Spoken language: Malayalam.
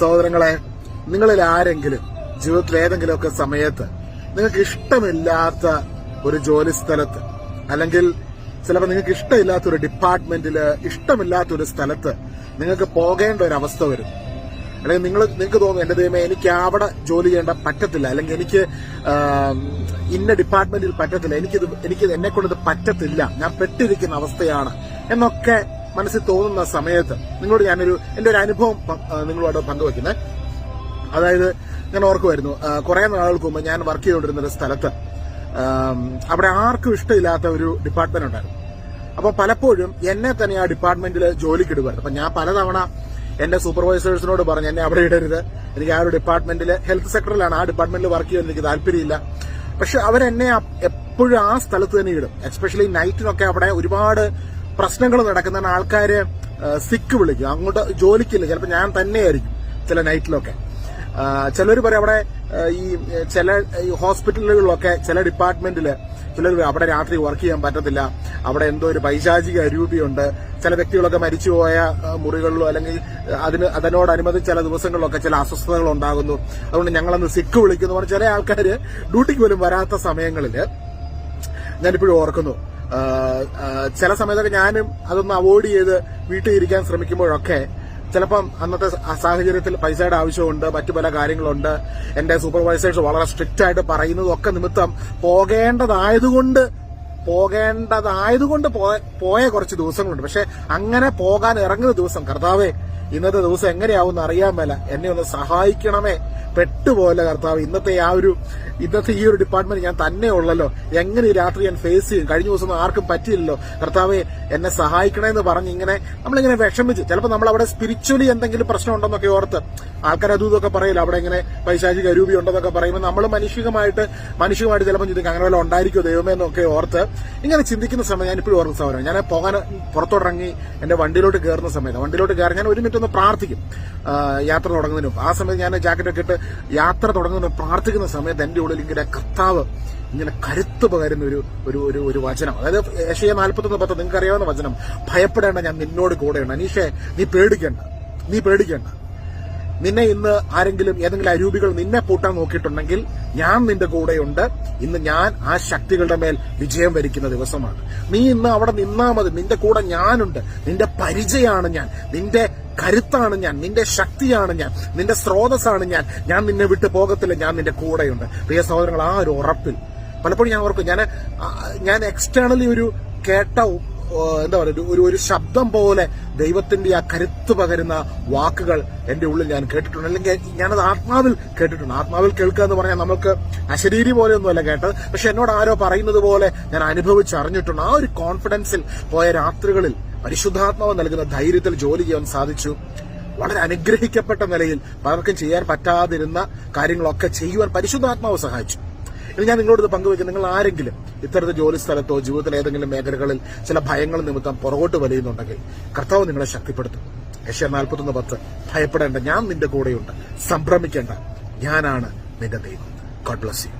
സഹോദരങ്ങളെ നിങ്ങളിൽ ആരെങ്കിലും ജീവിതത്തിൽ ഏതെങ്കിലുമൊക്കെ സമയത്ത് നിങ്ങൾക്ക് ഇഷ്ടമില്ലാത്ത ഒരു ജോലി സ്ഥലത്ത് അല്ലെങ്കിൽ ചിലപ്പോൾ നിങ്ങൾക്ക് ഇഷ്ടമില്ലാത്ത ഒരു ഡിപ്പാർട്ട്മെന്റിൽ ഇഷ്ടമില്ലാത്ത ഒരു സ്ഥലത്ത് നിങ്ങൾക്ക് പോകേണ്ട ഒരു അവസ്ഥ വരും. അല്ലെങ്കിൽ നിങ്ങൾ നിങ്ങൾക്ക് തോന്നും എന്റെ ദൈവമേ എനിക്ക് അവിടെ ജോലി ചെയ്യേണ്ട പറ്റത്തില്ല. അല്ലെങ്കിൽ എനിക്ക് ഇന്ന ഡിപ്പാർട്ട്മെന്റിൽ പറ്റത്തില്ല. എനിക്കിത് എനിക്ക് എന്നെ കൊണ്ട് ഇത് പറ്റത്തില്ല. ഞാൻ പെട്ടിരിക്കുന്ന അവസ്ഥയാണ്. എന്നൊക്കെ മനസ്സിൽ തോന്നുന്ന സമയത്ത് നിങ്ങളോട് ഞാനൊരു എന്റെ ഒരു അനുഭവം നിങ്ങളോട് പങ്കുവെക്കുന്നത് അതായത് ഞാൻ ഓർക്കുമായിരുന്നു കുറേ നാളുകൾക്ക് മുമ്പ് ഞാൻ വർക്ക് ചെയ്തുകൊണ്ടിരുന്ന ഒരു സ്ഥലത്ത് അവിടെ ആർക്കും ഇഷ്ടമില്ലാത്ത ഒരു ഡിപ്പാർട്ട്മെന്റ് ഉണ്ടായിരുന്നു. അപ്പൊ പലപ്പോഴും എന്നെ തന്നെ ആ ഡിപ്പാർട്ട്മെന്റിൽ ജോലിക്ക് ഇടുമായിരുന്നു അപ്പൊ ഞാൻ പലതവണ എന്റെ സൂപ്പർവൈസേഴ്സിനോട് പറഞ്ഞു എന്നെ അവിടെ ഇടരുത്. എനിക്ക് ആ ഒരു ഡിപ്പാർട്ട്മെന്റിൽ ഹെൽത്ത് സെക്ടറിലാണ് ആ ഡിപ്പാർട്ട്മെന്റിൽ വർക്ക് ചെയ്യാൻ എനിക്ക് താല്പര്യമില്ല. പക്ഷെ അവരെന്നെ എപ്പോഴും ആ സ്ഥലത്ത് തന്നെ ഇടും. എസ്പെഷ്യലി നൈറ്റിനൊക്കെ അവിടെ ഒരുപാട് പ്രശ്നങ്ങൾ നടക്കുന്ന ആൾക്കാര് സിക്ക് വിളിക്കും. അങ്ങോട്ട് ജോലിക്കില്ല. ചിലപ്പോൾ ഞാൻ തന്നെയായിരിക്കും ചില നൈറ്റിലൊക്കെ ചിലർ പറയും അവിടെ ഈ ചില ഹോസ്പിറ്റലുകളിലൊക്കെ ചില ഡിപ്പാർട്ട്മെന്റിൽ ചിലർ അവിടെ രാത്രി വർക്ക് ചെയ്യാൻ പറ്റത്തില്ല. അവിടെ എന്തോ ഒരു പൈശാചിക അരൂപിയുണ്ട്. ചില വ്യക്തികളൊക്കെ മരിച്ചുപോയ മുറികളിലോ അല്ലെങ്കിൽ അതിന് അതിനോടനുബന്ധിച്ച് ചില ദിവസങ്ങളിലൊക്കെ ചില അസ്വസ്ഥതകൾ ഉണ്ടാകുന്നു. അതുകൊണ്ട് ഞങ്ങളന്ന് സിക്ക് വിളിക്കുന്നു. ചില ആൾക്കാർ ഡ്യൂട്ടിക്ക് പോലും വരാത്ത സമയങ്ങളിൽ ഞാനിപ്പോഴും ഓർക്കുന്നു. ചില സമയത്തൊക്കെ ഞാനും അതൊന്ന് അവോയ്ഡ് ചെയ്ത് വീട്ടിൽ ഇരിക്കാൻ ശ്രമിക്കുമ്പോഴൊക്കെ ചിലപ്പം അന്നത്തെ സാഹചര്യത്തിൽ പൈസയുടെ ആവശ്യമുണ്ട് മറ്റു പല കാര്യങ്ങളുണ്ട്. എന്റെ സൂപ്പർവൈസേഴ്സ് വളരെ സ്ട്രിക്റ്റ് ആയിട്ട് പറയുന്നതും ഒക്കെ നിമിത്തം പോകേണ്ടതായതുകൊണ്ട് പോകേണ്ടതായതുകൊണ്ട് പോയ- കുറച്ച് ദിവസങ്ങളുണ്ട്. പക്ഷെ അങ്ങനെ പോകാൻ ഇറങ്ങുന്ന ദിവസം കർത്താവേ ഇന്നത്തെ ദിവസം എങ്ങനെയാവും അറിയാൻ മേല. എന്നെ ഒന്ന് സഹായിക്കണമേ. പെട്ടുപോലെ കർത്താവ്. ഇന്നത്തെ ആ ഒരു ഇന്നത്തെ ഈ ഒരു ഡിപ്പാർട്ട്മെന്റ് ഞാൻ തന്നെ ഉള്ളല്ലോ. എങ്ങനെ ഈ രാത്രി ഞാൻ ഫേസ് ചെയ്യും? കഴിഞ്ഞ ദിവസം ആർക്കും പറ്റിയില്ലല്ലോ. കർത്താവെ എന്നെ സഹായിക്കണമെന്ന് പറഞ്ഞ് ഇങ്ങനെ നമ്മളിങ്ങനെ വിഷമിച്ച് ചിലപ്പോൾ നമ്മൾ അവിടെ സ്പിരിച്വലി എന്തെങ്കിലും പ്രശ്നം ഉണ്ടെന്നൊക്കെ ഓർത്ത് ആൾക്കാർ അതും ഇതൊക്കെ പറയില്ല അവിടെ ഇങ്ങനെ പൈശാചിക രൂപി ഉണ്ടെന്നൊക്കെ പറയുമ്പോൾ നമ്മൾ മനുഷ്യമായിട്ട് മനുഷ്യമായിട്ട് ചിലപ്പോൾ ചിന്തിക്കും അങ്ങനെ വല്ല ഉണ്ടായിരിക്കുമോ ദൈവമേ എന്നൊക്കെ ഓർത്ത് ഇങ്ങനെ ചിന്തിക്കുന്ന സമയം ഞാൻ ഇപ്പോഴും ഓർക്കുന്ന സമയം ഞാൻ പോകാൻ പുറത്തോട്ടിറങ്ങി എന്റെ വണ്ടിയിലോട്ട് കയറുന്ന സമയത്ത് വണ്ടിയിലോട്ട് കയറി ഞാൻ ഒരു മിനിറ്റ് ഒന്ന് പ്രാർത്ഥിക്കും. യാത്ര തുടങ്ങുന്നതിനും ആ സമയത്ത് ഞാൻ ജാക്കറ്റ് ഒക്കെ ഇട്ട് യാത്ര തുടങ്ങുന്നതിനും പ്രാർത്ഥിക്കുന്ന സമയത്ത് എന്റെ ഉള്ളിൽ ഇങ്ങനെ കർത്താവ് ഇങ്ങനെ കരുത്ത് പകരുന്ന ഒരു ഒരു ഒരു ഒരു വചനം. അതായത് ഏഷ്യ നാൽപ്പത്തൊന്ന് പത്ത് നിങ്ങൾക്ക് അറിയാവുന്ന വചനം. ഭയപ്പെടേണ്ട ഞാൻ നിന്നോട് കൂടെയുണ്ട്. അനീഷേ നീ പേടിക്കേണ്ട. നീ പേടിക്കേണ്ട. നിന്നെ ഇന്ന് ആരെങ്കിലും ഏതെങ്കിലും അരൂപികൾ നിന്നെ പൂട്ടാൻ നോക്കിയിട്ടുണ്ടെങ്കിൽ ഞാൻ നിന്റെ കൂടെയുണ്ട്. ഇന്ന് ഞാൻ ആ ശക്തികളുടെ മേൽ വിജയം വരിക്കുന്ന ദിവസമാണ്. നീ ഇന്ന് അവിടെ നിന്നാ മതി. നിന്റെ കൂടെ ഞാനുണ്ട്. നിന്റെ പരിചയമാണ് ഞാൻ. നിന്റെ കരുത്താണ് ഞാൻ. നിന്റെ ശക്തിയാണ് ഞാൻ. നിന്റെ സ്രോതസ്സാണ് ഞാൻ. ഞാൻ നിന്നെ വിട്ടു പോകത്തില്ല. ഞാൻ നിന്റെ കൂടെയുണ്ട്. പ്രിയ സഹോദരങ്ങൾ ആ ഒരു ഉറപ്പിൽ. പലപ്പോഴും ഞാൻ ഓർക്കും ഞാൻ ഞാൻ എക്സ്റ്റേണലി ഒരു കേട്ട എന്താ പറയുക ഒരു ഒരു ശബ്ദം പോലെ ദൈവത്തിന്റെ ആ കരുത്ത് പകരുന്ന വാക്കുകൾ എന്റെ ഉള്ളിൽ ഞാൻ കേട്ടിട്ടുണ്ട്. അല്ലെങ്കിൽ ഞാനത് ആത്മാവിൽ കേട്ടിട്ടുണ്ട്. ആത്മാവിൽ കേൾക്കുക എന്ന് പറഞ്ഞാൽ നമുക്ക് അശരീരി പോലെയൊന്നുമല്ല കേട്ടത്. പക്ഷെ എന്നോട് ആരോ പറയുന്നത് പോലെ ഞാൻ അനുഭവിച്ചറിഞ്ഞിട്ടുണ്ട് ആ ഒരു കോൺഫിഡൻസിൽ പോയ രാത്രികളിൽ പരിശുദ്ധാത്മാവ് നൽകുന്ന ധൈര്യത്തിൽ ജോലി ചെയ്യാൻ സാധിച്ചു. വളരെ അനുഗ്രഹിക്കപ്പെട്ട നിലയിൽ പലർക്കും ചെയ്യാൻ പറ്റാതിരുന്ന കാര്യങ്ങളൊക്കെ ചെയ്യുവാൻ പരിശുദ്ധാത്മാവ് സഹായിച്ചു. ഇനി ഞാൻ നിങ്ങളോട് ഇത് പങ്കുവെക്കും നിങ്ങൾ ആരെങ്കിലും ഇത്തരത്തിൽ ജോലി സ്ഥലത്തോ ജീവിതത്തിലെ ഏതെങ്കിലും മേഖലകളിൽ ചില ഭയങ്ങൾ നിമിത്തം പുറകോട്ട് വലിയുന്നുണ്ടെങ്കിൽ കർത്താവ് നിങ്ങളെ ശക്തിപ്പെടുത്തും. ഏഷ്യ നാൽപ്പത്തൊന്ന് പത്ത്. ഭയപ്പെടേണ്ട. ഞാൻ നിന്റെ കൂടെയുണ്ട്. സംഭ്രമിക്കേണ്ട. ഞാനാണ് നിന്റെ ദൈവം. God bless you